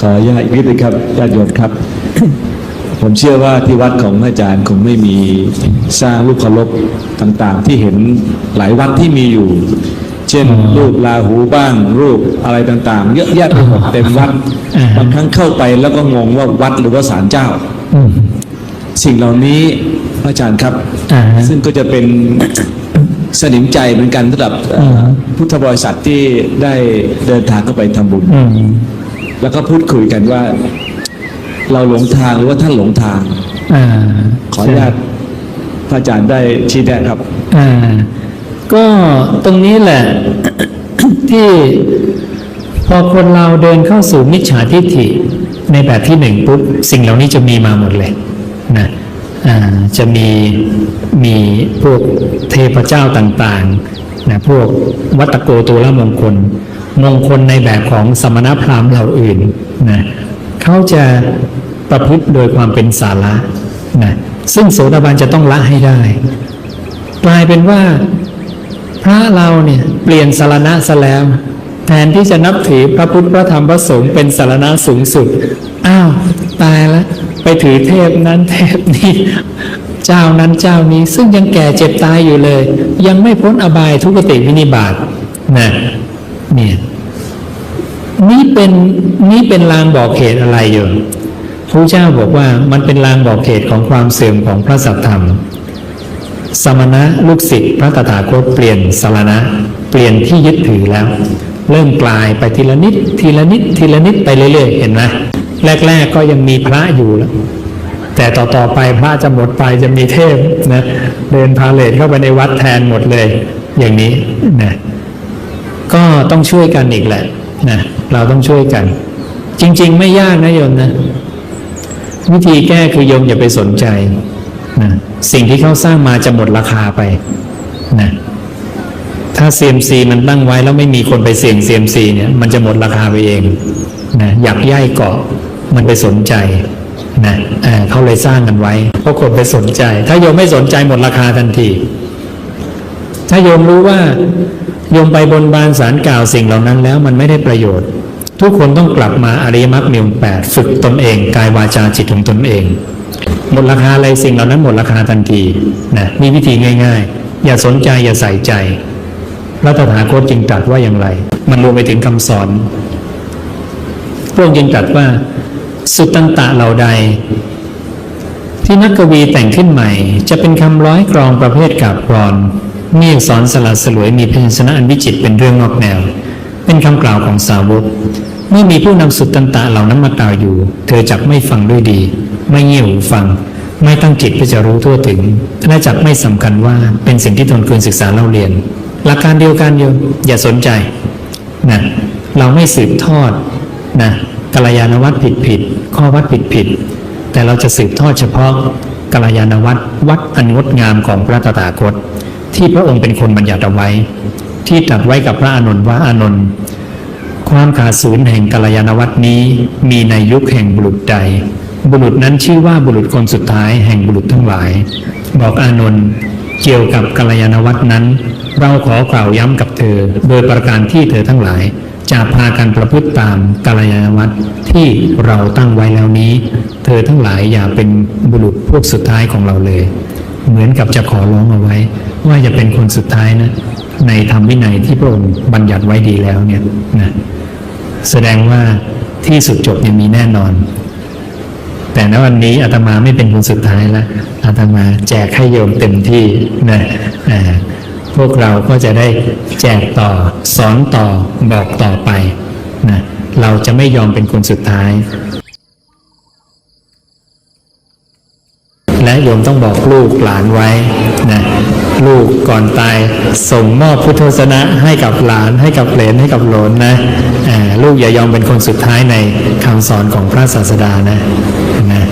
ขออนุญาตอีกนิดนึงครับญาติโยมครับ ผมเชื่อว่าที่วัดของอาจารย์คงไม่มีสร้างรูปเคารพต่างๆ ที่เห็นหลายวัดที่มีอยู่ เช่น รูปลาหูบ้าง รูปอะไรต่างๆ เยอะแยะไปหมดเต็มวัดอ่าบางครั้งเข้าไปแล้วก็งงว่าวัดหรือว่าศาลเจ้าอืมสิ่งเหล่านี้พระอาจารย์ครับอ่าซึ่งก็จะเป็นสนิมใจเหมือนกันสำหรับเอ่ออมพุทธบริษัทที่ได้เดินทางเข้าไปทำบุญอืม แล้วก็พูดคุยกันว่า เราหลงทางหรือว่าท่านหลงทางอ่าขออนุญาตพระอาจารย์ได้ชี้แนะครับอ่าก็ตรงนี้แหละ ที่พอคนเราเดินเข้าสู่มิจฉาทิฏฐิในแบบที่หนึ่งปุ๊บสิ่งเหล่านี้จะมีมาหมดเลยนะอ่าจะมีมีพวกเทพเจ้าต่างๆนะพวกวัตโกตัวละมงคล มงคลในแบบของสมณพราหมณ์เหล่าอื่นนะเขาจะประพฤติโดยความเป็นสาระนะซึ่งโสดาบันจะต้องละให้ได้ กลายเป็นว่าพระเราเนี่ยเปลี่ยนสารณะซะแล้ว แทนที่จะนับถือพระพุทธพระธรรมพระสงฆ์เป็นสารณะสูงสุด อ้าวตายแล้วไปถือเทพนั้นเทพนี้เจ้านั้นเจ้านี้ซึ่งยังแก่เจ็บตายอยู่เลย ยังไม่พ้นอบายทุกติวินิบาตนะ เนี่ยนี่เป็นนี่เป็นลางบอกเหตุอะไรอยู่พระเจ้าบอกว่ามันเป็นลางบอกเหตุของความเสื่อมของพระสัทธรรม สมณะลูกศิษย์พระตถาคตเปลี่ยนสารณะ เปลี่ยนที่ยึดถือแล้ว เริ่มกลายไปทีละนิด ทีละนิด ทีละนิดไปเรื่อยๆ เห็นไหมแรก ๆ ก็ยังมีพระอยู่แล้วแต่ต่อๆไปพระจะหมดไปจะมีเทพนะเดินพาเลทเข้าไปในวัดแทนหมดเลย อย่างนี้นะ ก็ต้องช่วยกันอีกแหละนะเราต้องช่วยกัน จริง ๆ ไม่ยากนะโยมนะ วิธีแก้คือโยมอย่าไปสนใจนะสิ่งที่เขาสร้างมาจะหมดราคาไปนะถ้า CMC มันตั้งไว้แล้วไม่มีคนไปเสี่ยง CMC เนี่ยมันจะหมดราคาไปเองนะอยากย่ายเกาะมันไปสนใจนะเเขาเลยสร้างกันไว้ เพราะคนไปสนใจ ถ้าโยมไม่สนใจหมดราคาทันที ถ้าโยมรู้ว่า โยมไปบนบานสารกล่าวสิ่งเหล่านั้นแล้วมันไม่ได้ประโยชน์ ทุกคนต้องกลับมาอริยมรรคมีองแปดฝึกตนเองกายวาจาจิตของตนเอง หมดราคาอะไรสิ่งเหล่านั้นหมดราคาทันทีนะมีวิธีง่าย ๆ อย่าสนใจอย่าใส่ใจพระตถาคตจึงตรัสว่าอย่างไร มันรวมไปถึงคำสอนพระองค์จึงตรัสว่า สุตตันตะเหล่าใด ที่นักกวีแต่งขึ้นใหม่ จะเป็นคำร้อยกรองประเภทกาบกรอน เมีอักษรสลัดสลวยมีพยัญชนะอันวิจิตเป็นเรื่องนอกแนว เป็นคำกล่าวของสาวก เมื่อมีผู้นำสุตตันตะเหล่านั้นมากล่าวอยู่ เธอจักไม่ฟังด้วยดี ไม่เงี่ยวหูฟัง ไม่ตั้งจิตเพื่อจะรู้ทั่วถึงและจักไม่สำคัญว่าเป็นสิ่งที่ตนควรศึกษาเล่าเรียน หลักการเดียวกันโยมอย่าสนใจนะเราไม่สืบทอดนะกัลยาณวัตรผิดผิด ข้อวัดผิดผิด แต่เราจะสืบทอดเฉพาะกัลยาณวัตรวัดอันงดงามของพระตถาคต ที่พระองค์เป็นคนบัญญัติเอาไว้ ที่ตรัสไว้กับพระอานนท์ว่าอานนท์ความขาดศูนย์แห่งกัลยาณวัตนี้มีในยุคแห่งบุรุษใด บุรุษนั้นชื่อว่าบุรุษคนสุดท้ายแห่งบุรุษทั้งหลาย บอกอานนท์เกี่ยวกับกัลยาณวัตนั้น เราขอกล่าวย้ำกับเธอ โดยประการที่เธอทั้งหลายจะพากันประพฤติตามกัลยาณวัตที่เราตั้งไว้แล้วนี้ เธอทั้งหลายอย่าเป็นบุรุษพวกสุดท้ายของเราเลย เหมือนกับจะขอร้องเอาไว้ ว่าอย่าเป็นคนสุดท้ายนะ ในธรรมวินัยที่พระองค์บัญญัติไว้ดีแล้วเนี่ยนะแสดงว่าที่สุดจบยังมีแน่นอน แต่ณวันนี้อาตมาไม่เป็นคนสุดท้ายล้วอาตมาแจกให้โยมเต็มที่นะพวกเราก็จะได้แจกต่อสอนต่อบอกต่อไปนะเราจะไม่ยอมเป็นคนสุดท้าย และโยมต้องบอกลูกหลานไว้นะลูกก่อนตายส่งมอบพุทธศาสนะให้กับหลานให้กับเหลนให้กับหลนนะลูกอย่ายอมเป็นคนสุดท้ายในคำสอนของพระศาสดานะนะ